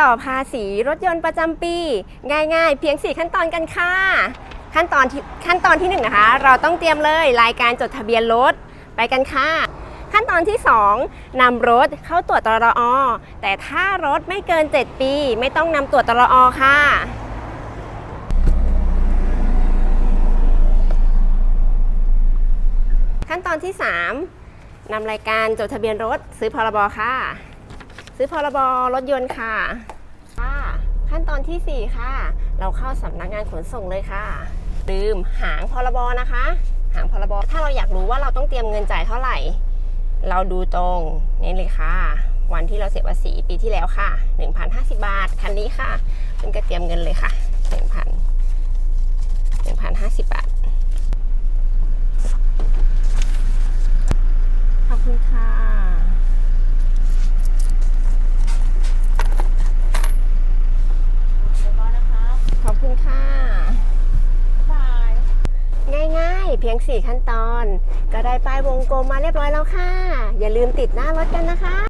ต่อภาษีรถยนต์ประจำปี ง่าย ๆ เพียง 4 ขั้นตอนกันค่ะ ขั้นตอนที่ขั้นตอนที่ 1 นะคะ เราต้องเตรียมเลยรายการจดทะเบียนรถไปกันค่ะ ขั้นตอนที่ 2นำรถเข้าตรวจตรอแต่ถ้ารถไม่เกิน 7 ปี ไม่ต้องนำตรวจตรอค่ะขั้นตอนที่ 3นำรายการจดทะเบียนรถซื้อพรบค่ะ ซื้อพรบรถยนต์ค่ะค่ะขั้นตอนทีสี่ 4 ค่ะ เราเข้าสำนักงานขนส่งเลยค่ะ ลืมหางพรบนะคะ หางพรบถ้าเราอยากรู้ว่าเราต้องเตรียมเงินจ่ายเท่าไหร่ เราดูตรงนี่เลยค่ะ วันที่เราเสียภาษีปีที่แล้วค่ะ 1,050 บาท คันนี้ค่ะเป็นกระเตรียมเงินเลยค่ะ 1,000 1,050 บาท เพียง 4 ขั้นตอน ก็ได้ป้ายวงกลมมาเรียบร้อยแล้วค่ะ อย่าลืมติดหน้ารถกันนะคะ